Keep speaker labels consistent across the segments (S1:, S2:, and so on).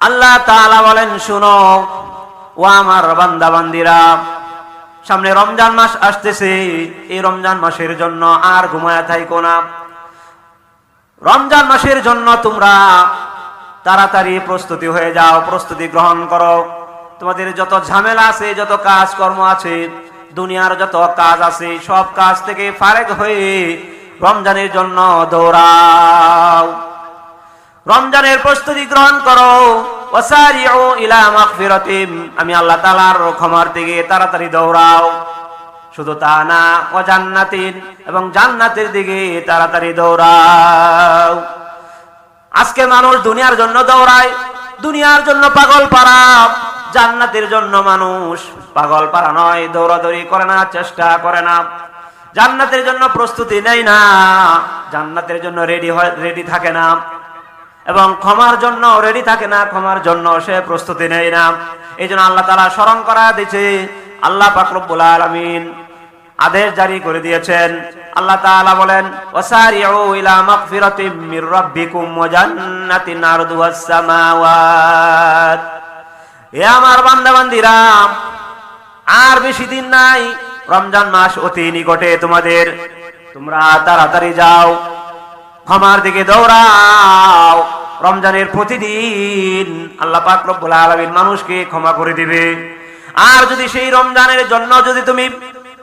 S1: আল্লাহ তাআলা বলেন, শুনো, ও আমার বান্দা বান্দিরা সামনে রমজান মাস আসতেছে। এই রমজান মাসের জন্য আর ঘুমায়া থাইকো না। রমজান মাসের জন্য তোমরা তাড়াতাড়ি প্রস্তুতি হয়ে যাও, প্রস্তুতি গ্রহণ করো। তোমাদের যত ঝামেলা আছে, যত কাজ কর্ম আছে, দুনিয়ার যত কাজ আছে, সব কাজ থেকে ফারেক হয়ে রমজানের জন্য দৌড়াও। রমজানের প্রস্তুতি গ্রহণ করো। আমি আল্লাহ তাআলার ক্ষমার দিকে তাড়াতাড়ি দৌড়াও। শুধু তা না ও এবং জান্নাতের দিকে তাড়াতাড়ি দৌড়াও। আজকে মানুষ দুনিয়ার জন্য দৌড়ায়, দুনিয়ার জন্য পাগল পারা জান্নাতের জন্য মানুষ পাগল পারা নয়, দৌড়াদৌড়ি করে না, চেষ্টা করে না। জান্নাতের জন্য প্রস্তুতি নেয় না, জান্নাতের জন্য রেডি হয় রেডি থাকে না। এবং ক্ষমার জন্য রেডি থাকে না, ক্ষমার জন্য সে প্রস্তুতি নেয় না। এই জন্য আল্লাহ তালা স্মরণ করা দিয়েছে, আল্লাহ পাকরবুল আলমিন আদেশ জারি করে দিয়েছেন। আল্লাহ তাআলা বলেন, ওয়াসারিউ ইলা মাগফিরাতিম মির রাব্বিকুম ওয়া জান্নাতিন আরদুহাস সামাওয়াত। এ আমার বান্দা বান্দিরা আর বেশি দিন নাই, রমজান মাস অতি নিকটে তোমাদের। তোমরা তাড়াতাড়ি যাও। ক্ষমার দিকে দৌড়াও। রমজানের প্রতিদিন আল্লাহ পাক রব্বুল আলামিন মানুষকে ক্ষমা করে দিবে। আর যদি সেই রমজানের জন্য যদি তুমি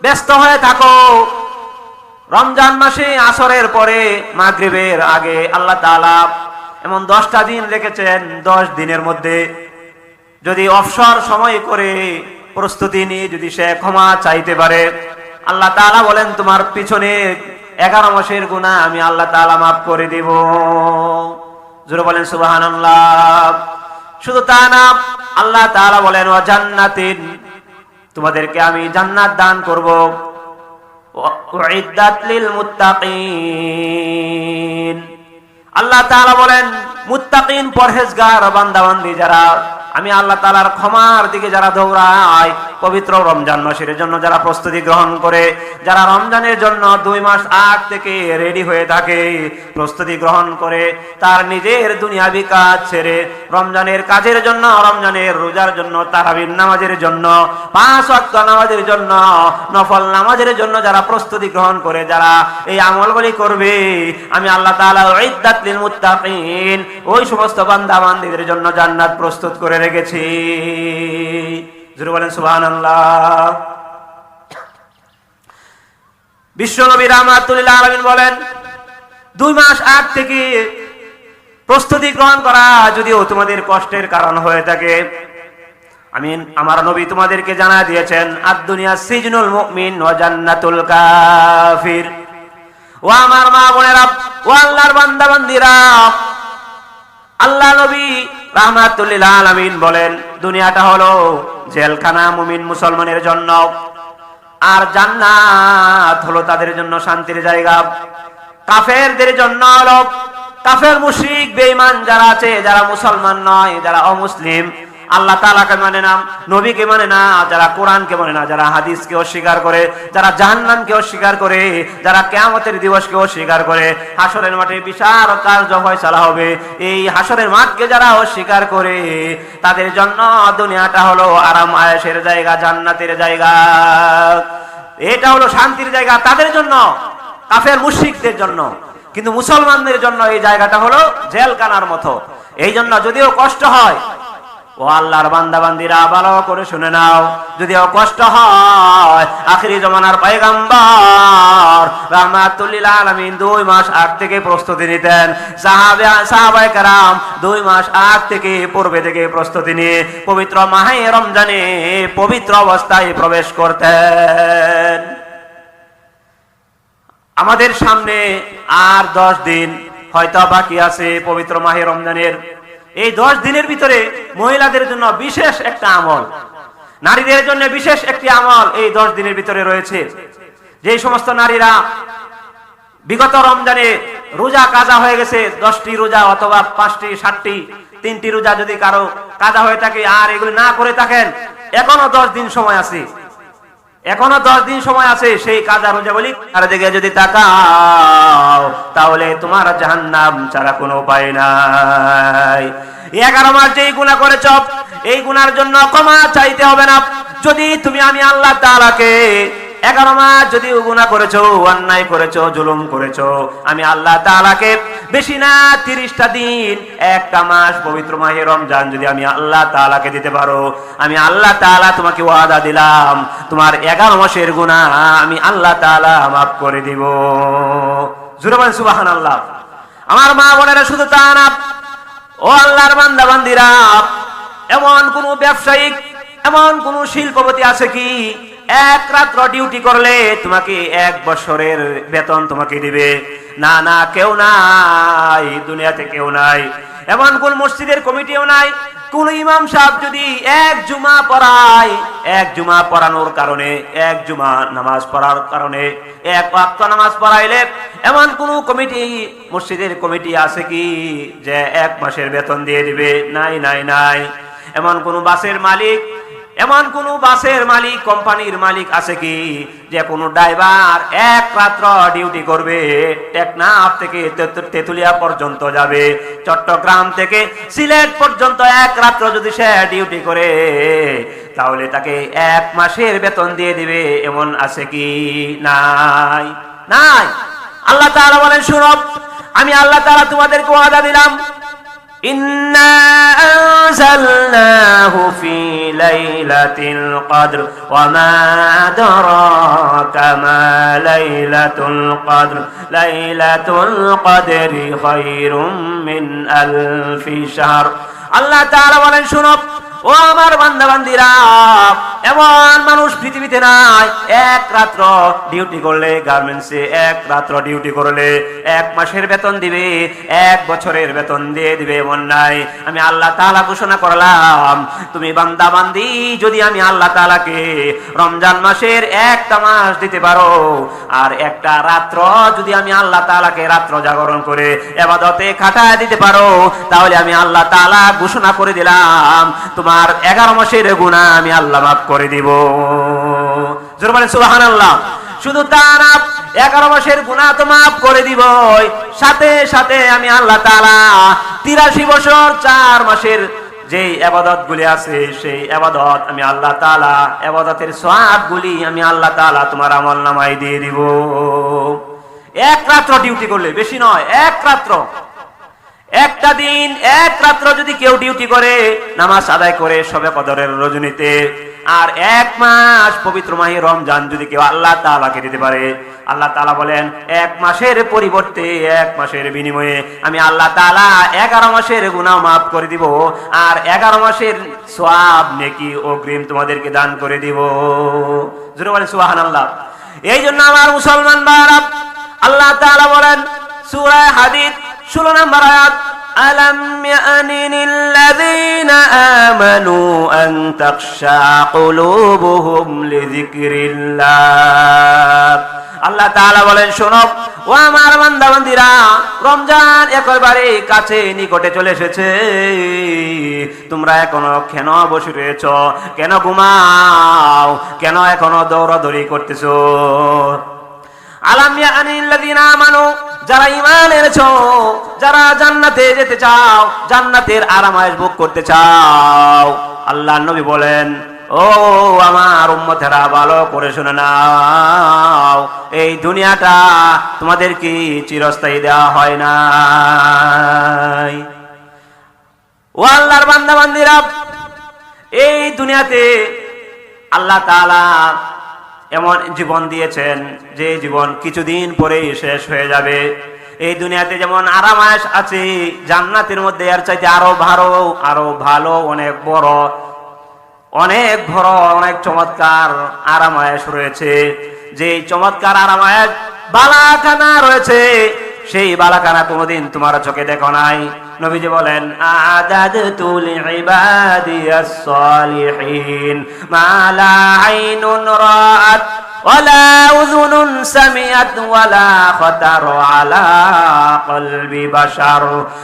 S1: ব্যস্ত হয়ে থাকো, রমজান মাসে আসরের পরে মাগরিবের আগে আল্লাহ তাআলা এমন দশটা দিন রেখেছেন, দশ দিনের মধ্যে। যদি অবসর সময় করে প্রস্তুতি নিয়ে যদি সে ক্ষমা চাইতে পারে, আল্লাহ তাআলা বলেন, তোমার পিছনে এগারো মাসের গুণা আমি আল্লাহ তাআলা মাফ করে দিব। জোরে বলেন সুবহানাল্লাহ। শুধু তা না, আল্লাহ তাআলা বলেন ও জান্নাতিন তোমাদেরকে আমি জান্নাত দান করব। আল্লাহ বলেন, মুত্তাকিন পরহেজগার, বান্দাবান্দি যারা আমি আল্লাহ তাআলার ক্ষমার দিকে যারা দৌড়ায়, পবিত্র রমজান মাসের জন্য যারা প্রস্তুতি গ্রহণ করে, যারা রমজানের জন্য দুই মাস আগ থেকে রেডি হয়ে থাকে, প্রস্তুতি গ্রহণ করে, তার নিজের দুনিয়াবি কাজ ছেড়ে রমজানের কাজের জন্য, রমজানের রোজার জন্য, তারাবির নামাজের জন্য, পাঁচ ওয়াক্ত নামাজের জন্য, নফল নামাজের জন্য যারা প্রস্তুতি গ্রহণ করে, যারা এই আমলগুলি করবে, আমি আল্লাহ উইদ্দাত ওই সমস্ত বান্দা বান্দীদের জন্য জান্নাত প্রস্তুত করে রেখেছি জোরে বলেন বিশ্বনবী রাহমাতুল্লাহ আলামিন বলেন, দুই মাস আগ থেকে প্রস্তুতি গ্রহণ করা যদিও তোমাদের কষ্টের কারণ হয়ে থাকে। আমি আমার নবী তোমাদেরকে জানা দিয়েছেন আদ দুনিয়া সিজনুল ওয়া জান্নাতুল কাফির। ও আমার মা বোনেরা, ও আল্লাহর আল্লাহ নবী রাহমাতুল্লিল আলামিন বলেন, দুনিয়াটা হলো জেলখানা মুমিন মুসলমানের জন্য। আর জান্নাত হলো তাদের জন্য শান্তির জায়গা। কাফেরদের জন্য হলো, কাফের মুশরিক, বেঈমান যারা আছে, যারা মুসলমান নয়, যারা অমুসলিম আল্লাহ তালাকে মানে না, নবীকে মানে না, যারা কোরআনকে মানে না, যারা হাদিসকে অস্বীকার করে, যারা জাহান্নামকে অস্বীকার করে, যারা কেয়ামতের দিবসকে অস্বীকার করে, হাসরের মাঠে বিশাল কার্য ফয়সালা হবে। এই হাসরের মাঠকে যারা অস্বীকার করে, তাদের জন্য দুনিয়াটা হলো আরাম আয়েসের জায়গা, জান্নাতের জায়গা। এটা হলো শান্তির জায়গা তাদের জন্য, কাফের মুশরিকদের জন্য। কিন্তু মুসলমানদের জন্য এই জায়গাটা হলো জেলখানার মতো। এই জন্য যদিও কষ্ট হয় ও আল্লাহর বান্দা বান্দিরা ভালো করে শুনে নাও। যদিও কষ্ট হয়, আখিরি জমানার পয়গাম্বর রাহমাতুল্লিল আলামিন দুই মাস আগ থেকে প্রস্তুতি নিতেন। সাহাবে কেরাম দুই মাস আগ থেকে পূর্বে থেকে প্রস্তুতি নিয়ে পবিত্র মাহে রমজানে পবিত্র অবস্থায় প্রবেশ করতেন। আমাদের সামনে আর দশ দিন হয়তো বাকি আছে পবিত্র মাহে রমজানের এই দশ দিনের ভিতরে মহিলাদের জন্য বিশেষ একটা আমল। নারীদের জন্য বিশেষ একটি আমল এই দশ দিনের ভিতরে রয়েছে। যে সমস্ত নারীরা বিগত রমজানে রোজা কাজা হয়ে গেছে, দশটি রোজা অথবা পাঁচটি, সাতটি, তিনটি রোজা যদি কারও কাজা হয়ে থাকে আর এগুলি না করে থাকেন, এখনও দশ দিন সময় আছে। এখনও দশ দিন সময় আছে, সেই কাজ আর রোজা বলি, আর দিকে যদি তাকাও, তাহলে তোমার জাহান্নাম ছাড়া কোনো উপায় নাই। এগারো মাস যেই গুণা করেছ, এই গুনার জন্য ক্ষমা চাইতে হবে না। যদি তুমি আমি আল্লাহ তাআলাকে এগারো মাস যদি গুণা করেছ, অন্যায় করেছ, জুলুম করেছ, আমি আল্লাহ তাআলাকে বেশি না তিরিশটা দিন, একটা মাস পবিত্র মাহে রমজান যদি আমি আল্লাহ তাআলাকে দিতে পারো, আমি আল্লাহ তাআলা তোমাকে ওয়াদা দিলাম, তোমার এগারো মাসের গুণা আমি আল্লাহ তাআলা মাফ করে দিব। জুড়ে বলেন সুবাহান আল্লাহ আমার মা বোনেরা শুধু তা না, ও আল্লাহর বান্দা বান্দিরা এমন কোন ব্যবসায়িক, এমন কোন শিল্পপতি আছে কি এক রাত্র ডিউটি করলে তোমাকে এক বছরের বেতন তোমাকে দিবে। না না, কেউ নাই, দুনিয়াতে কেউ নাই। এমন কোন মসজিদের কমিটিও নাই। কোন ইমাম সাহেব যদি এক জুমা পড়ায়, এক জুমা পড়ানোর কারণে, এক জুমা নামাজ পড়ার কারণে, এক ওয়াক্ত নামাজ পড়াইলে, এমন কোন কমিটি, মসজিদের কমিটি আছে কি যে এক মাসের বেতন দিয়ে দিবে? নাই নাই নাই। এমন কোন বাসের মালিক এমন কোন বাসের মালিক, কোম্পানির মালিক আছে কি? যে কোন ড্রাইভার এক রাত্র ডিউটি করবে, টেকনাফ থেকে তেতুলিয়া পর্যন্ত যাবে। চট্টগ্রাম থেকে সিলেট পর্যন্ত এক রাত্র যদি সে ডিউটি করে, তাহলে তাকে এক মাসের বেতন দিয়ে দিবে। এমন আছে কি? নাই। নাই। আল্লাহ তাআলা বলেন সুরব আমি আল্লাহ তাআলা তোমাদেরকে ওয়াদা দিলাম। ইন্না ليلة القدر وما أدراك ما ليلة القدر ليلة القدر خير من ألف شهر الله تعالى বলেন শুনো ও আমার বান্দা বান্দিরা এমন মানুষ পৃথিবীতে নাই। এক রাত্র ডিউটি করলে গার্মেন্টসে, এক রাত্র ডিউটি করলে এক মাসের বেতন দিবে, এক বছরের বেতন দিয়ে দিবে এমন নাই আমি আল্লাহ তাআলা ঘোষণা করলাম, তুমি বান্দা বান্দি যদি আমি আল্লাহ তাআলাকে রমজান মাসের একটা মাস দিতে পারো, আর একটা রাত্র যদি আমি আল্লাহ তালাকে রাত্র জাগরণ করে এবাদতে খাটায় দিতে পারো, তাহলে আমি আল্লাহ তালা ঘোষণা করে দিলাম, তোমার এগারো মাসের গুণা আমি আল্লাহ মাফ করে দিব। শুধু তা না, এগারো মাসের গুণা তো মাফ করে দিব সাথে সাথে আমি আল্লাহ তাআলা তিরাশি বছর চার মাসের যে আবাদত গুলি আছে, সেই আবাদত আমি আল্লাহ তালা আবাদতের সওয়াব গুলি আমি আল্লাহ তালা তোমার আমল নামায় দিয়ে দিব। এক রাত্র ডিউটি করলে, বেশি নয়, এক রাত্র। একটা দিন, এক রাত্র যদি কেউ ডিউটি করে, নামাজ আদায় করে সবে কদরের রজনীতে আর এক মাস পবিত্র মাহি রমজান যদি কেউ আল্লাহ তাআলাকে দিতে পারে, আল্লাহ তাআলা বলেন, এক মাসের পরিবর্তে, এক মাসের বিনিময়ে আমি আল্লাহ তাআলা এগারো মাসের গুনাহ মাফ করে দিব, আর এগারো মাসের সওয়াব নেকি অগ্রিম তোমাদেরকে দান করে দিব। জোরে বলেন, সুবহানাল্লাহ। এই জন্য আমার মুসলমান ভাইরা আল্লাহ তাআলা বলেন, সূরা হাদিদ ষোলো নম্বর আয়াত ألم يأن للذين آمنوا أن تخشع قلوبهم لذكر الله আল্লাহ তাআলা বলেন শোনো ও আমার বান্দা বান্দিরা রমজান একেবারে কাছে নিকটে চলে এসেছে তোমরা এখনো কেন বসে রয়েছ কেন ঘুমাও কেন এখনো দৌড়াদৌড়ি করতেছো আলামিয়া যারা যারা জান্নাতে যেতে চাও, জান্নাতের করতে চাও। নবী বলেন, ও আমার ভালো করে নাও। এই দুনিয়াটা তোমাদের কি চিরস্থায়ী দেওয়া হয় না ও আল্লাহর বান্দা বান্দিরা এই দুনিয়াতে আল্লাহ তাআলা এমন জীবন দিয়েছেন যে জীবন কিছুদিন পরেই শেষ হয়ে যাবে। এই দুনিয়াতে যেমন আরামায়াস আছে, জান্নাতের মধ্যে আর চাইতে আরও ভালো আরও ভালো, অনেক বড় অনেক বড়, অনেক চমৎকার আরামায়াস রয়েছে। যে চমৎকার আরামায়াস বালাখানা রয়েছে, সেই বালাখানা কোনোদিন তোমার চোখে দেখো নাই। নবীজি বলেন আইনুন রাআত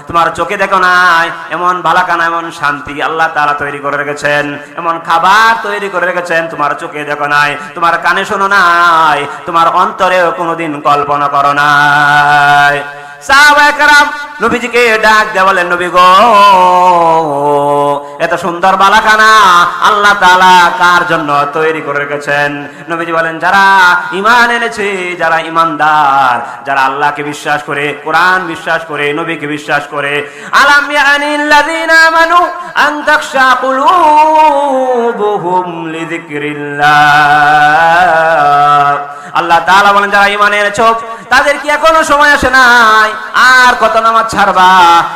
S1: তোমার চোখে দেখো নাই, এমন বালাকানা, এমন শান্তি আল্লাহ তাআলা তৈরি করে রেখেছেন, এমন খাবার তৈরি করে রেখেছেন, তোমার চোখে দেখো নাই, তোমার কানে শোনো নাই, তোমার অন্তরেও কোনোদিন কল্পনা করো নাই। সাহাবায়ে নবীজিকে ডাক দেয়া বলেন, নবী গো, এত সুন্দর বালাখানা আল্লাহ তাআলা কার জন্য তৈরি করে রেখেছেন? নবীজি বলেন, যারা ঈমান এনেছে, যারা ঈমানদার, যারা আল্লাহকে বিশ্বাস করে, কোরআন বিশ্বাস করে, নবীকে বিশ্বাস করে, আলাম ইয়ানিল্লাযীনা আমানু আন তাখশা কুলুবুহুম লিযিকরিল্লাহ। আল্লাহ তাআলা বলেন, যারা ঈমান এনেছো, তাদের কি এখনও সময় আসে নাই? আর কত নামাজ ছাড়বা?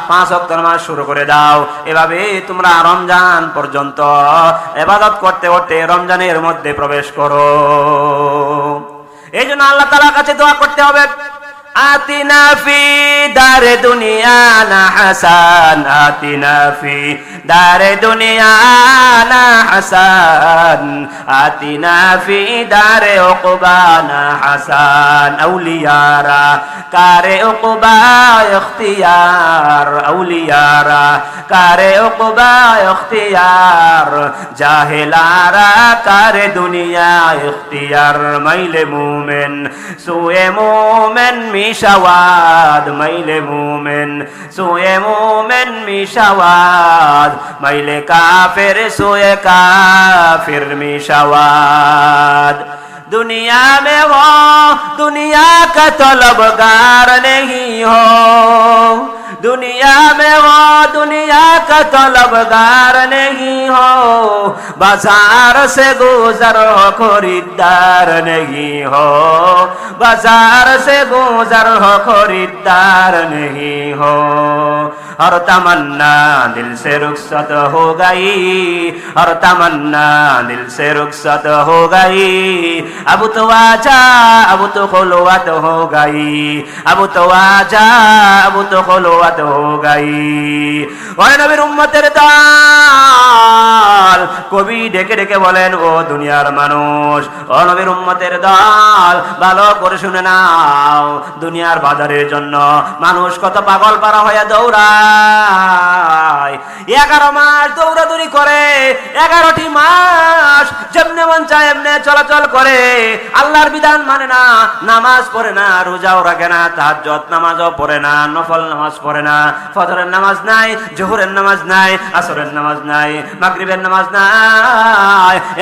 S1: পাঁচ ওয়াক্ত নামাজ শুরু করে দাও। এভাবে তোমরা রমজান পর্যন্ত এবাদত করতে করতে রমজানের মধ্যে প্রবেশ করো। এই জন্য আল্লাহ তাআলার কাছে দোয়া করতে হবে। দারে দুনিয়া না হাসান, আতিনা ফি দারে দুনিয়া না হাসান, আতিনা ফি দারে উকবা না হাসান। আউলিয়ারা, কারে উকবা ইখতিয়ার? আউলিয়ারা, কারে উকবা ইখতিয়ার? জাহেলারা, কারে দুনিয়া ইখতিয়ার? মাইলে মুমিন, সুয়ে মুমিন মিশাওয়াদ মাইলে মুমিন সুয়ে মুমিন মিশাওয়াদ মাইলে কাফের সুয়ে কাফির মিশাওয়াদ दुनिया में वो दुनिया का तलबगार नहीं हो दुनिया में वो दुनिया का तलबगार नहीं हो बाजार से गुजर हो खरीदार नहीं हो बाजार से गुजर हो खरीदार नहीं हो और तमन्ना दिल से रुखसत हो गई और तमन्ना दिल से रुखसत हो गई अब तो आजा अब तो खुलवत हो गई अब तो आजा अब तो खुलवत हो गई और नबीर उम्मत दाल কবি ডেকে ডেকে বলেন, ও দুনিয়ার মানুষ, ও নবীর উম্মতের দল, ভালো করে শুনে নাও। দুনিয়ার বাজারের জন্য মানুষ কত পাগল পারা হয়ে দৌড়ায়। এগারো মাস দৌড়াদৌড়ি করে, এগারোটি মাস যেমনে মন চায় এমনে চলাচল করে। আল্লাহর বিধান মানে না, নামাজ পড়ে না, রোজাও রাখে না, তাহাজ্জুদ নামাজও পড়ে না, নফল নামাজ পড়ে না, ফজরের নামাজ নাই, জোহরের নামাজ নাই, আসরের নামাজ নাই, মাগরিবের নামাজ নাই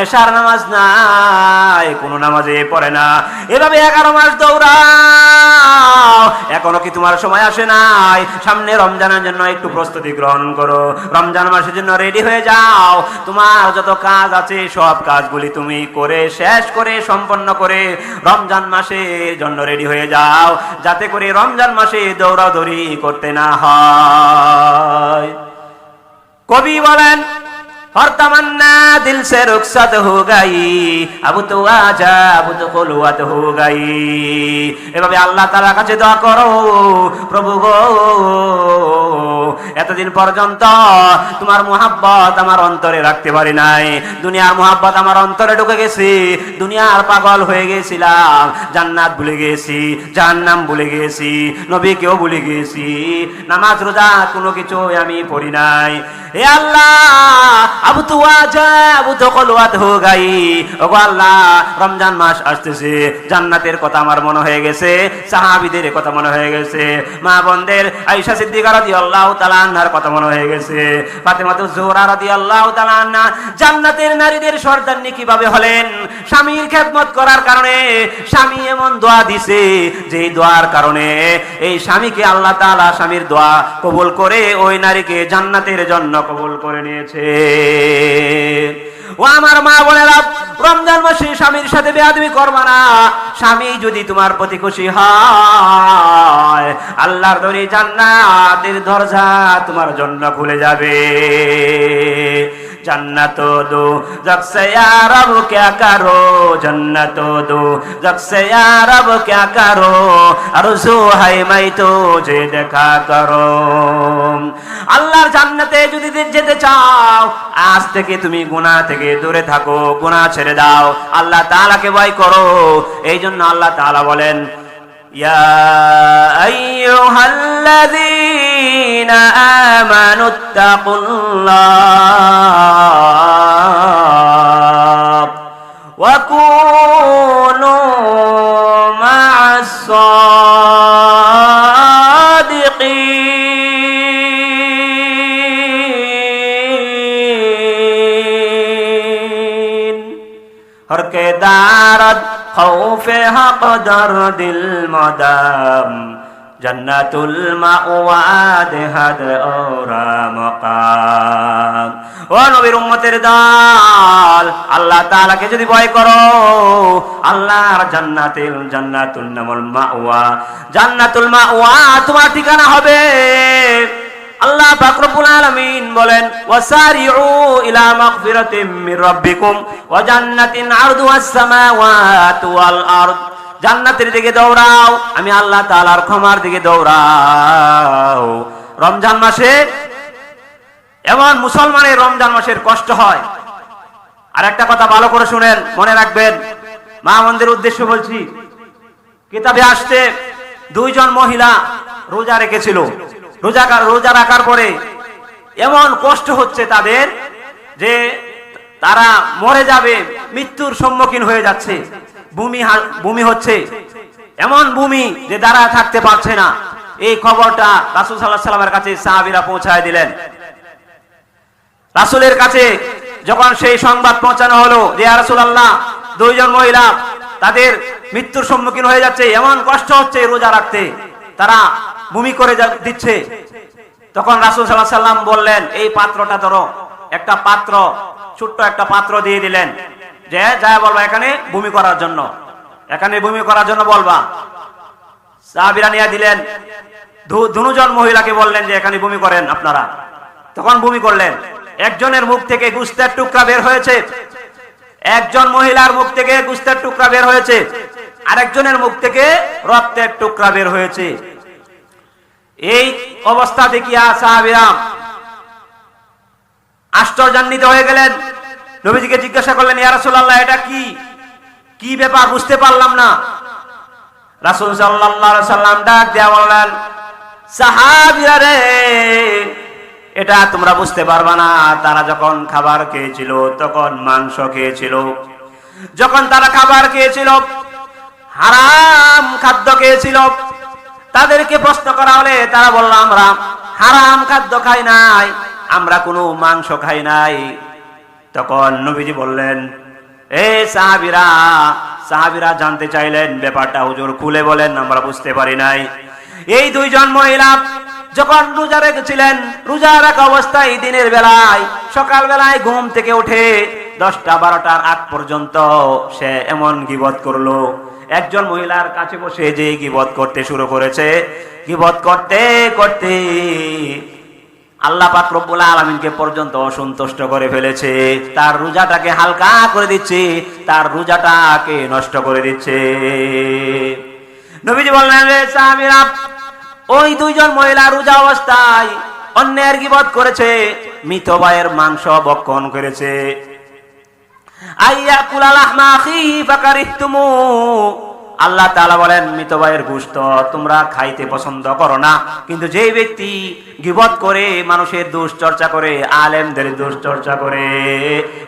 S1: এশার নামাজ নাই, কোনো নামাজে পড়ে না। এভাবে এগারো মাস দৌড়াও, এখনও কি তোমার সময় আসে নাই? সামনে রমজানের জন্য একটু প্রস্তুতি গ্রহণ করো। রমজান মাসের জন্য রেডি হয়ে যাও। তোমার যত কাজ আছে, সব কাজগুলি তুমি করে, শেষ করে, সম্পন্ন করে রমজান মাসের জন্য রেডি হয়ে যাও। যাতে করে রমজান মাসে দৌড়াদৌড়ি করতে না হয়। কবি বলেন और तमन्ना दिल से रुखसत हो गई अब तो आजा अब तो खुलवत हो गई এভাবে আল্লাহ তাআলার কাছে দোয়া করো প্রভু গো এতদিন পর্যন্ত তোমার মোহাব্বত আমার অন্তরে রাখতে পারি নাই দুনিয়ার মোহাব্বত আমার অন্তরে ঢুকে গেছি দুনিয়ার পাগল হয়ে গেছিলাম জান্নাত ভুলে গেছি জাহান্নাম ভুলে গেছি নবীকেও ভুলে গেছি নামাজ রোজা কোনো কিছু আমি পড়ি নাই হে আল্লাহ আবু তো আবু তো কলওয়াত হো গাই। ওগো আল্লাহ, রমজান মাস আসতেছে, জান্নাতের কথা আমার মনে হয়ে গেছে, সাহাবীদের কথা মনে হয়ে গেছে, মা বোনদের আয়েশা সিদ্দিকা রাদিয়াল্লাহু তাআলা আনহার কথা মনে হয়ে গেছে ফাতেমাতু জোহরা রাদিয়াল্লাহু তাআলা আনহা, জান্নাতের নারীদের সর্দারনি কীভাবে হলেন। স্বামীর খেদমত করার কারণে, স্বামী এমন দোয়া দিছে যে দোয়ার কারণে এই স্বামীকে আল্লাহ তাআলা স্বামীর দোয়া কবুল করে ওই নারীকে জান্নাতের জন্য কবুল করে নিয়েছে। ও আমার মা বোনেরা, রমজান মাসে স্বামীর সাথে বেয়াদবি করবা না। স্বামী যদি তোমার প্রতি খুশি হয়, আল্লাহর দরে জান্নাতের দরজা তোমার জন্য খুলে যাবে। जन्नत दो जग से यार अब क्या करो जन्नत दो जग से यार अब क्या करो আরজু হাই মাই তো যে দেখা করো আল্লাহর জান্নাতে যদি যেতে চাও আজ থেকে তুমি গুনাহ থেকে দূরে থাকো গুনাহ ছেড়ে দাও আল্লাহ তাআলাকে ভয় করো এই জন্য আল্লাহ তাআলা বলেন يا أيها الذين آمنوا اتقوا الله وكونوا مع الصادقين हर খৌফে হাকদর দিল মদাম জন্নাতুল মাওয়া দেহাদ ওরা মকাম ও নবীর উম্মতের দল, আল্লাহ তাআলাকে যদি ভয় করো, আল্লাহর জান্নাতুল জান্নাতুল নামল মাওয়া। জান্নাতুল মাওয়া তোমার ঠিকানা হবে। আল্লাহ পাক রব্বুল আলামিন বলেন জান্নাতের দিকে দৌড়াও, আমি আল্লাহ তাআলার ক্ষমার দিকে দৌড়াও। রমজান মাসে এমন মুসলমানের রমজান মাসের কষ্ট হয়। আর একটা কথা ভালো করে শুনেন, মনে রাখবেন, মা মন্দির উদ্দেশ্য বলছি, কিতাবে আসতে দুইজন মহিলা রোজা রেখেছিল। রোজা রোজা রাখার পরে এমন কষ্ট হচ্ছে তাদের যে তারা মরে যাবে, মৃত্যুর সম্মুখীন হয়ে যাচ্ছে। ভূমি ভূমি হচ্ছে এমন ভূমি যে তারা থাকতে পারছে না। এই খবরটা রাসুল সাল্লাহ সাল্লামের কাছে সাহাবিরা পৌঁছায় দিলেন। রাসুলের কাছে যখন সেই সংবাদ পৌঁছানো হলো যে রাসুল আল্লাহ দুইজন মহিলা তাদের মৃত্যুর সম্মুখীন হয়ে যাচ্ছে, এমন কষ্ট হচ্ছে রোজা রাখতে। তারা ভূমি করে দিচ্ছে। তখন রাসুল সাল্লাহ সাল্লাম বললেন, এই পাত্রটা ধরো, একটা পাত্র, ছোট্ট একটা পাত্র দিয়ে দিলেন। যে যা বলবা এখানে ভূমি করার জন্য। এখানে ভূমি করার জন্য বলবা। সাহাবিরা নিয়ে দিলেন। দুজন মহিলাকে বললেন যে, এখানে ভূমি করেন আপনারা। তখন ভূমি করলেন। একজনের মুখ থেকে গুস্তের টুকরা বের হয়েছে। একজন মহিলার মুখ থেকে গুস্তের টুকরা বের হয়েছে। আরেকজনের মুখ থেকে রক্তের টুকরা বের হয়েছে। এই অবস্থা দেখিয়া সাহাবিরা আশ্চর্যান্বিত হয়ে গেলেন। নবীজিকে জিজ্ঞাসা করলেন, ইয়া এটা কি? কি ব্যাপার? বুঝতে পারলাম না। রাসূল সাল্লাল্লাহু আলাইহি সাল্লাম ডাক দেয়া বললেন, সাহাবীরা রে, এটা তোমরা বুঝতে পারবা না। তারা যখন খাবার খেয়েছিল, তখন মাংস খেয়েছিল। যখন তারা খাবার খেয়েছিল, হারাম খাদ্য খেয়েছিল তাদেরকে প্রশ্ন করা হলে তারা বলল, আমরা হারাম খাদ্য খাই নাই, আমরা কোনো মাংস খাই নাই। তখন নবীজি বললেন, এ সাহাবিরা সাহাবিরা জানতে চাইলেন, ব্যাপারটা হুজুর খুলে বলেন, আমরা বুঝতে পারি নাই। এই দুইজন মহিলা যখন রোজা রেখেছিলেন, রোজা রাখা অবস্থায় দিনের বেলায় সকাল বেলায় ঘুম থেকে উঠে দশটা বারোটার আগ পর্যন্ত সে এমন গিবত করল। একজন মহিলার কাছে বসে যে গিবত করতে শুরু করেছে, গিবত করতে করতে আল্লাহ পাক রব্বুল আলামিনকে পর্যন্ত অসন্তুষ্ট করে ফেলেছে। তার রোজাটাকে হালকা করে দিচ্ছে, তার রোজাটাকে নষ্ট করে দিচ্ছে। নবীজি বললেন রে ওই দুইজন মহিলা রোজা অবস্থায় অন্যের গিবত করেছে, মৃত মাংস বক্ষণ করেছে। আল্লাহ তাআলা বলেন, মৃত ভাইয়ের গোশত তোমরা খাইতে পছন্দ করো না। কিন্তু যেই ব্যক্তি গিবত করে, মানুষের দোষ চর্চা করে, আলেমদের দোষ চর্চা করে,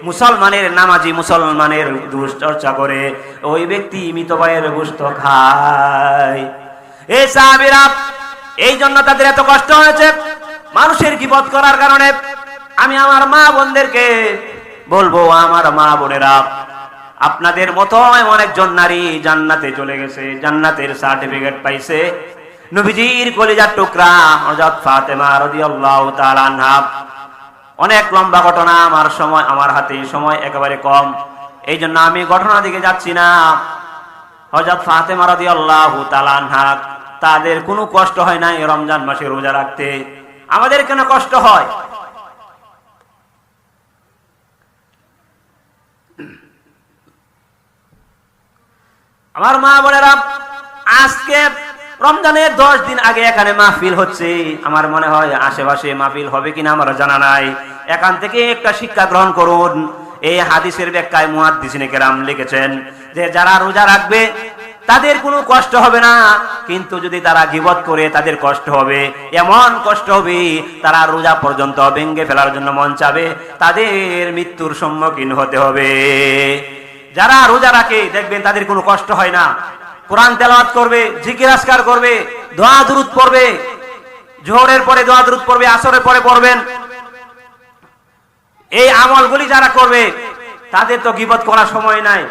S1: মুসলমানের নামাজি মুসলমানের দোষ চর্চা করে, ওই ব্যক্তি মৃত ভাইয়ের গোশত খায়। এই জন্য তাদের এত কষ্ট হয়েছে। মানুষের গিবত করার কারণে আমি আমার মা বোনদেরকে বলব, আমার মা বোনেরা, আপনাদের মতো এমন একজন নারী জান্নাতে চলে গেছে, জান্নাতের সার্টিফিকেট পাইছে। নবীজির কলিজার টুকরা, হযরত ফাতেমা রাদিয়াল্লাহু তাআলা আনহা। অনেক লম্বা ঘটনা, আমার সময়, আমার হাতে সময় একেবারে কম। এই জন্য আমি ঘটনা দিকে যাচ্ছি না। হযরত ফাতেমা রাদিয়াল্লাহু তাআলা আনহা, তাদের কোনো কষ্ট হয় না এই রমজান মাসে রোজা রাখতে। আমাদের কেন কষ্ট হয়? আমার মা বোনেরা, আজকে রমজানের দশ দিন আগে এখানে মাহফিল হচ্ছে। আমার মনে হয় আশেপাশে মাহফিল হবে কিনা আমার জানা নাই। এখান থেকে একটা শিক্ষা গ্রহণ করুন। এই হাদিসের ব্যাখ্যায় মুহাদ্দিসিনে কেরাম লিখেছেন যে, যারা রোজা রাখবে, তাদের কোনো কষ্ট হবে না। কিন্তু যদি তারা গিবত করে, তাদের কষ্ট হবে। এমন কষ্ট হবে, তারা রোজা পর্যন্ত ভেঙ্গে ফেলার জন্য মন চাবে। তাদের মৃত্যুর সম্মুখীন হতে হবে। যারা রোজা রাখে, দেখবেন তাদের কোনো কষ্ট হয় না। কোরআন তেলাওয়াত করবে, জিকির করবে, দোয়া দুরুদ পড়বে, জোহরের পরে দোয়া দুরুদ পড়বে, আসরের পরে পড়বেন। এই আমলগুলি যারা করবে, তাদের তো গিবত করার সময় নাই।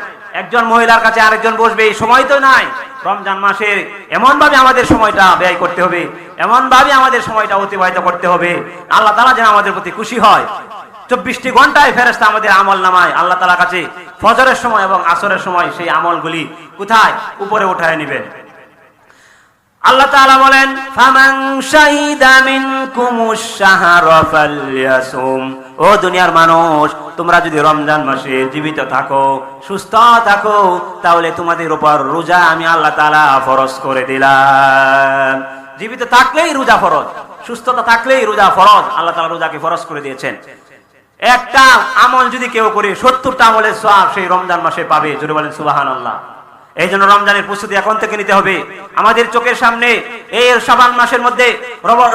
S1: একজন মহিলার কাছে আরেকজন বসবে, এই সময় তো নাই। রমজান মাসে এমন ভাবে আমাদের সময়টা ব্যয় করতে হবে এমন ভাবে আমাদের সময়টা অতিবাহিত করতে হবে। আল্লাহ তালা যেন আমাদের প্রতি খুশি হয়। চব্বিশটি ঘন্টায় ফেরেস্তা আমাদের আমল নামায়। আল্লাহ তালা কাছে ফজরের সময় এবং আসরের সময় সেই আমলগুলি কোথায়? উপরে উঠায় নেবেন। আল্লাহ তাআলা বলেন ও দুনিয়ার মানুষ, তোমরা যদি রমজান মাসে জীবিত থাকো, সুস্থ থাকো, তাহলে তোমাদের উপর রোজা আমি আল্লাহ তাআলা ফরজ করে দিলাম। জীবিত থাকলেই রোজা ফরজ, সুস্থতা থাকলেই রোজা ফরজ, আল্লাহ তাআলা রোজাকে ফরজ করে দিয়েছেন। একটা আমল যদি কেউ করে, সত্তরটা আমলের সব সেই রমজান মাসে পাবে। জোরে বলেন, সুবহানাল্লাহ। এই জন্য রমজানের প্রস্তুতি এখন থেকে নিতে হবে। আমাদের চোখের সামনে এই শাবান মাসের মধ্যে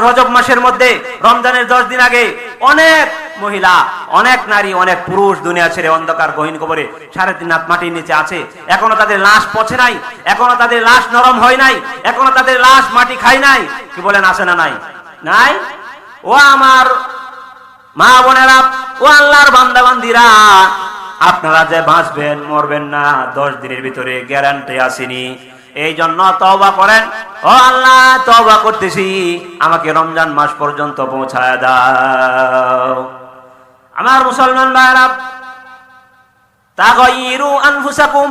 S1: রজব মাসের মধ্যে, রমজানের দশ দিন আগে অনেক মহিলা, অনেক নারী, অনেক পুরুষ দুনিয়া ছেড়ে অন্ধকার গহীন কবরে সাড়ে তিন হাত মাটির নিচে আছে। এখনও তাদের লাশ পচে নাই, এখনও তাদের লাশ নরম হয় নাই, এখনও তাদের লাশ মাটি খায় নাই। কি বলেন, আছে না নাই? নাই? ও আমার মা বোনেরা, ও আল্লাহর বান্দা বান্দিরা আপনারা যে বাঁচবেন, মরবেন না, দশ দিনের ভিতরে গ্যারান্টি আসেনি। এই জন্য তওবা করেন। ও আল্লাহ, তওবা করতেছি। আমাকে রমজান মাস পর্যন্ত পৌঁছায় দাও। আমার মুসলমান ভাইরা তাগাইরু আনফুসাকুম।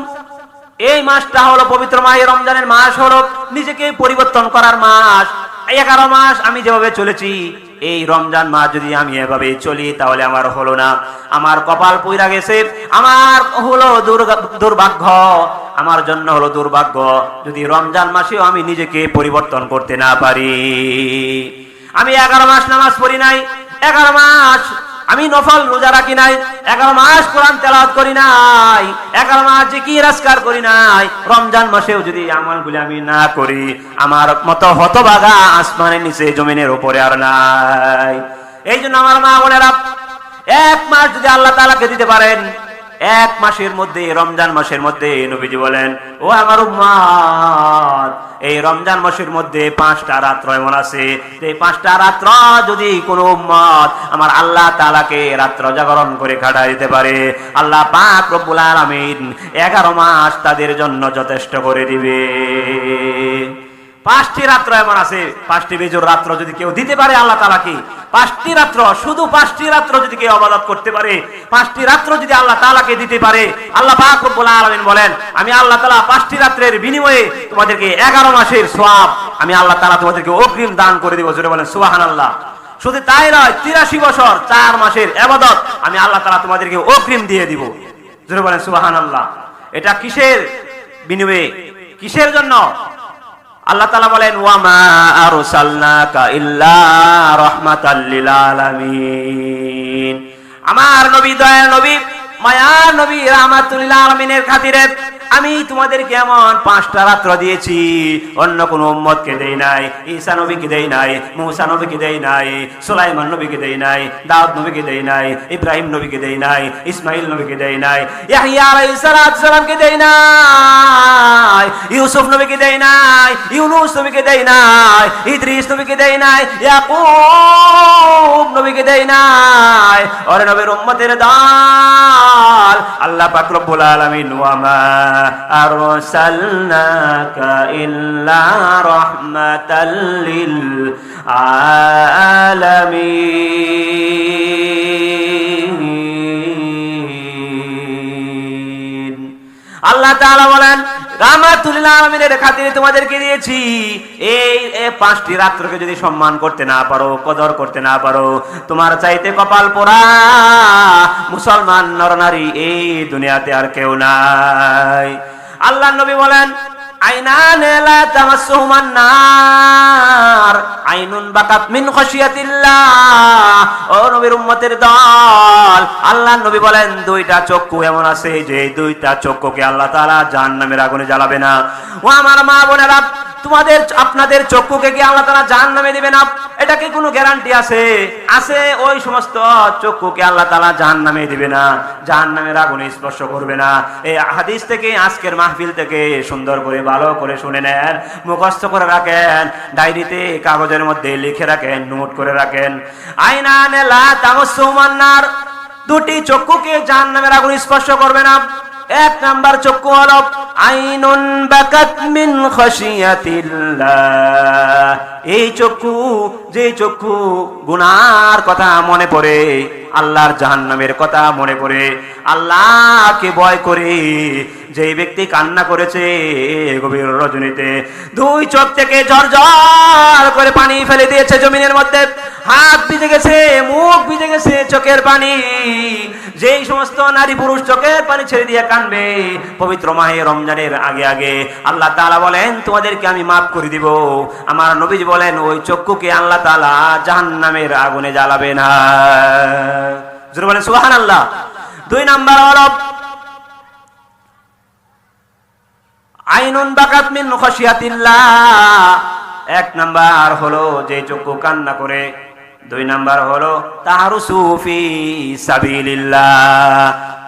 S1: এই মাসটা হলো পবিত্র মাস রমজানের মাস হলো নিজেকে পরিবর্তন করার মাস। এগারো মাস আমি যেভাবে চলেছি, এই রমজান মাস যদি আমি এভাবে চলি, তাহলে আমার হলো না। আমার কপাল পুইরা গেছে, আমার হলো দুর্ভাগ্য। আমার জন্য হলো দুর্ভাগ্য, যদি রমজান মাসেও আমি নিজেকে পরিবর্তন করতে না পারি। আমি এগারো মাস নামাজ পড়ি নাই, এগারো মাস আমি নফল রোজা রাখি নাই, এগারো মাস কোরআন তেলাওয়াত করি নাই, এগারো মাস যে কি রাজকার করি নাই, রমজান মাসেও যদি আমলগুলি আমি না করি, আমার মতো হতবাগা আসমানের নিচে, জমিনের উপরে আর নাই। এই জন্য আমার মা বোনেরা, এক মাস যদি আল্লাহ তালাকে দিতে পারেন এক মাসের মধ্যে, রমজান মাসের মধ্যে, নবীজি বলেন, ও আমার উম্মাদ, এই রমজান মাসের মধ্যে পাঁচটা রাত্র এমন আছে। এই পাঁচটা রাত্র যদি কোনো উম্মত আমার আল্লাহ তালাকে রাত্র জাগরণ করে খাটা দিতে পারে, আল্লাহ পাক রব্বুল আলামিন এগারো মাস তাদের জন্য যথেষ্ট করে দিবে। পাঁচটি রাত্র এমন আছে, পাঁচটি বেজোর রাত্র যদি কেউ দিতে পারে আল্লাহ তালাকে পাঁচটি রাত্র, শুধু পাঁচটি রাত্র যদি কেউ অবাদত করতে পারে, পাঁচটি রাত্র যদি আল্লাহ তালাকে দিতে পারে, আল্লাহ পাক রব্বুল আলামিন বলেন, আমি আল্লাহ তালা পাঁচটি রাত্রের বিনিময়ে তোমাদেরকে এগারো মাসের সোয়াব আমি আল্লাহ তালা তোমাদেরকে অগ্রিম দান করে দিব, জোরে বলেন সুবাহান আল্লাহ শুধু তাই নয়, তিরাশি বছর, চার মাসের আবাদত আমি আল্লাহ তালা তোমাদেরকে অগ্রিম দিয়ে দিব, জোরে বলেন সুবাহান আল্লাহ এটা কিসের বিনিময়ে? কিসের জন্য? আল্লাহ তালা বলেন ওয়ামা আর আমার নবী দয়া নবী মায়া নবী রহমাতুল্লাহ আলমিনের খাতিরে আমি তোমাদেরকে এমন পাঁচটা রাত্র দিয়েছি অন্য কোন উম্মতকে দেই নাই ঈসা নবীকে দেই নাই মুসা নবীকে দেই নাই সুলাইমান নবীকে দেই নাই দাউদ নবীকে দেই নাই ইব্রাহিম নবীকে দেই নাই ইসমাইল নবীকে দেই নাই ইয়াহইয়া আলাইহিস সালামকে দেই নাই ইউসুফ নবীকে দেই নাই ইউনুস নবীকে দেই নাই ইদ্রিস নবীকে দেই নাই ইয়াকুব নবীকে দেই নাই ওরে নবীর উম্মতের দল আল্লাহ পাক রব্বুল আলামিন ওয়া ইল্লা রাহমাতাল লিল আলামিন আল্লাহ তাআলা বলেন রামাতুল আলমিনের খাতিরে তোমাদেরকে দিয়েছি। এই পাঁচটি রাত্রকে যদি সম্মান করতে না পারো, কদর করতে না পারো, তোমার চাইতে কপাল পোড়া মুসলমান নরনারী এই দুনিয়াতে আর কেউ নাই। আল্লাহ নবী বলেন আইনান বাকাত মিন ও নবীর আল্লাহ নবী বলেন, দুইটা চক্ষু এমন আছে যে দুইটা চক্ষুকে আল্লাহ আগুনে জ্বালাবে না। ও আমার মা বোনেরা তোমাদের আপনাদের চক্ষুকে কি আল্লাহ তাআলা জাহান্নামে দিবে না এটা কি কোনো গ্যারান্টি আছে? আছে ওই সমস্ত চক্ষুকে আল্লাহ তাআলা জাহান্নামে দিবে না। জাহান নামের আগুনে স্পর্শ করবে না। এই হাদিস থেকে, আজকের মাহফিল থেকে সুন্দর করে, ভালো করে শুনে নেন, মুখস্থ করে রাখেন, ডায়েরিতে, কাগজের মধ্যে লিখে রাখেন, নোট করে রাখেন। আইনা নেলা তামসুমান্নার দুটি চক্ষুকে জাহান নামের আগুন স্পর্শ করবে না। এক নাম্বার চক্ষু হলো আইনুন বাকাত মিন খাশিয়াতিল্লাহ। এই চক্ষু, যে চক্ষু গুনার কথা মনে পড়ে, আল্লাহর জাহান্নামের কথা মনে পড়ে, আল্লাহকে ভয় করে যে ব্যক্তি কান্না করেছে গভীর রজনীতে, দুই চোখ থেকে ঝরঝর করে পানি ফেলে দিয়েছে জমিনের মধ্যে। হাত ভিজে গেছে, মুখ ভিজে গেছে চোখের পানি। যেই সমস্ত নারী পুরুষ চোখের পানি ছেড়ে দিয়ে কানবে পবিত্র মাহে রমজানের আগে আগে আল্লাহ তালা বলেন, তোমাদেরকে আমি মাফ করে দিব। আমার নবীজ বলেন, ওই চক্ষুকে আল্লাহ তাআলা জাহান্নামের আগুনে জ্বালাবে না। জোরে বলেন, সুবহানাল্লাহ। দুই নাম্বার হলো আইনুন বাকাত মিন খাশিয়াতিল্লাহ। এক নাম্বার হলো যে চক্ষু কান্না করে। দুই নাম্বার হলো তাহারুসু ফি সাবিলিল্লাহ।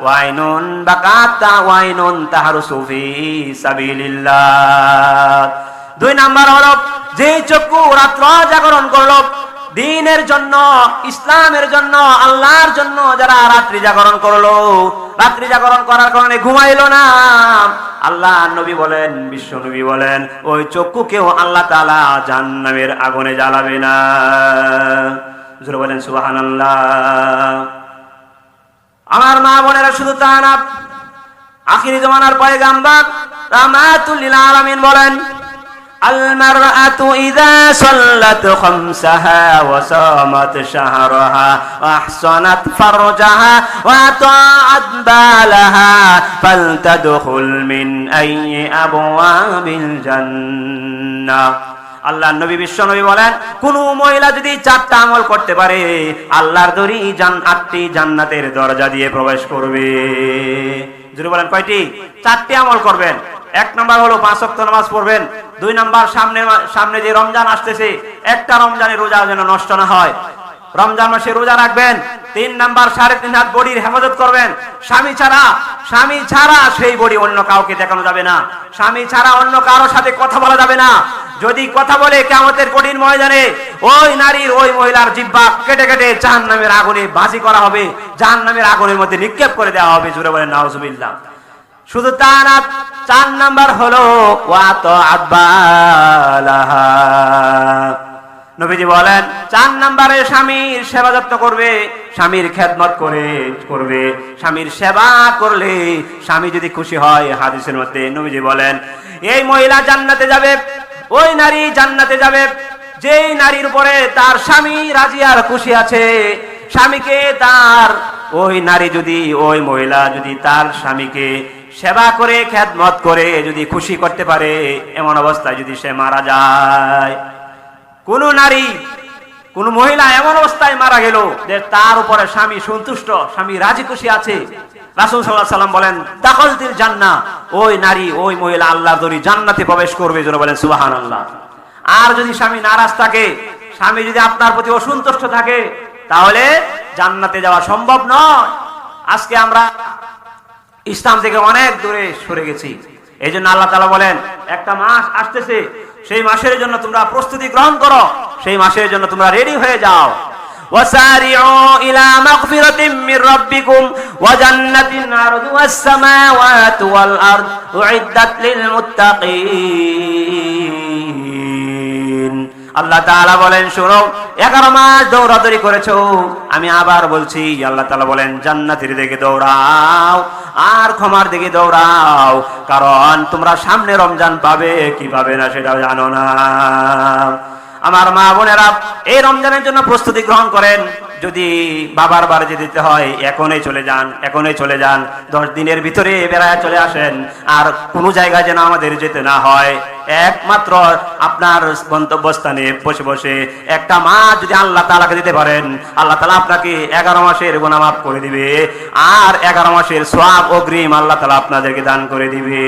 S1: ওয়াইনুন বাকাত, ওয়াইনুন তাহারুসু ফি সাবিলিল্লাহ। দুই নাম্বার হলো যে চক্ষু রাত্র জাগরণ করল দিনের জন্য, ইসলামের জন্য, আল্লাহর জন্য যারা রাত্রি জাগরণ করল, রাত্রি জাগরণ করার কারণে ঘুমাইলো না। আল্লাহ নবী বলেন, বিশ্ব নবী বলেন, ওই চক্ষুকেও আল্লাহ তালা জাহান্নামের আগুনে জ্বালাবে না। জোরে বলেন সুবাহান আল্লাহ আমার মা বোনেরা শুধু তা না, আখিরি জমানার পয়গাম্বার রামাতুল্লিল আলামিন বলেন المرأة إذا صلت خمسها وصامت شهرها وأحصنت فرجها وأطاعت بالها فلتدخل من أي أبواب الجنة আল্লাহ নবী বিশ্ব নবী বলেন কোন মহিলা যদি চারটা আমল করতে পারে আল্লাহর দড়ি জান আটটি জান্নাতের দরজা দিয়ে প্রবেশ করবে যদি বলেন কয়টি চারটি আমল করবেন এক নম্বর হলো পাঁচ ওয়াক্ত নামাজ পড়বেন। দুই নাম্বার, সামনে সামনে যে রমজান আসতেছে, একটা রমজানের রোজা যেন নষ্ট না হয়। রমজান মাসে রোজা রাখবেন, তিন নাম্বার, সাড়ে তিন হাত বডির হেফাজত করবেন। স্বামী ছাড়া স্বামী ছাড়া সেই বডি অন্য কাউকে দেখানো যাবে না। স্বামী ছাড়া অন্য কারোর সাথে কথা বলা যাবে না। যদি কথা বলে কেমতের কঠিন ময়দানে, ওই নারীর, ওই মহিলার জিব্বা কেটে কেটে জাহান নামের আগুনে বাজি করা হবে। জাহান নামের আগুনের মধ্যে নিক্ষেপ করে দেওয়া হবে। জুড়ে বলেন, নাউজুবিল্লাহ। শুধু তা না চার নাম্বার হলো নবীজি বলেন, চার নাম্বারে স্বামীর সেবা যত্ন করবে, স্বামীর খেদমত করে, করবে। স্বামীর সেবা করলে স্বামী যদি খুশি হয়, হাদিসের মধ্যে নবীজি বলেন, এই মহিলা জান্নাতে যাবে, ওই নারী জান্নাতে যাবে। যেই নারীর উপরে তার স্বামী রাজি আর খুশি আছে, স্বামীকে তার ওই নারী যদি, ওই মহিলা যদি তার স্বামীকে সেবা করে, খেদমত করে যদি খুশি করতে পারে, এমন অবস্থায় যদি সে মারা যায়। কোন নারী, কোন মহিলা এমন অবস্থায় মারা গেল যে তার উপরে স্বামী সন্তুষ্ট, স্বামী রাজি খুশি আছে। রাসুল সাল্লাহ সাল্লাম বলেন দাখল দিল জান্না ওই নারী, ওই মহিলা আল্লাহ দরি জান্নাতে প্রবেশ করবে যেন বলেন সুবাহান আল্লাহ আর যদি স্বামী নারাজ থাকে, স্বামী যদি আপনার প্রতি অসন্তুষ্ট থাকে, তাহলে জান্নাতে যাওয়া সম্ভব নয়। আজকে আমরা ইসলাম থেকে অনেক দূরে সরে গেছি এই জন্য আল্লাহ তালা বলেন একটা মাস আসতেছে সেই মাসের জন্য তোমরা প্রস্তুতি গ্রহণ করো সেই মাসের জন্য তোমরা রেডি হয়ে যাও وسارعوا إلى مغفرة من ربكم وجنة عرضها السماوات والأرض أعدت للمتقين আল্লাহ তাআলা বলেন, শোনো, এগারো মাস দৌড়াদৌড়ি করেছ। আমি আবার বলছি, আল্লাহ তাআলা বলেন, জান্নাতের দিকে দৌড়াও, আর ক্ষমার দিকে দৌড়াও, কারণ তোমরা সামনে রমজান পাবে, কি পাবে না সেটাও জানো না। আমার মা বোনেরা এই রমজানের জন্য প্রস্তুতি গ্রহণ করেন। যদি বাবার বাড়িতে দিতে হয়, এখনই চলে যান, এখনই চলে যান। দশ দিনের ভিতরে বেড়ায় চলে আসেন। আর কোনো জায়গায় যেন আমাদের যেতে না হয়। একমাত্র আপনার গন্তব্যস্থানে বসে বসে একটা মা যদি আল্লাহ তালাকে দিতে পারেন, আল্লাহ তালা আপনাকে এগারো মাসের গুণা মাফ করে দিবে। আর এগারো মাসের সব অগ্রিম আল্লাহ তালা আপনাদেরকে দান করে দিবে।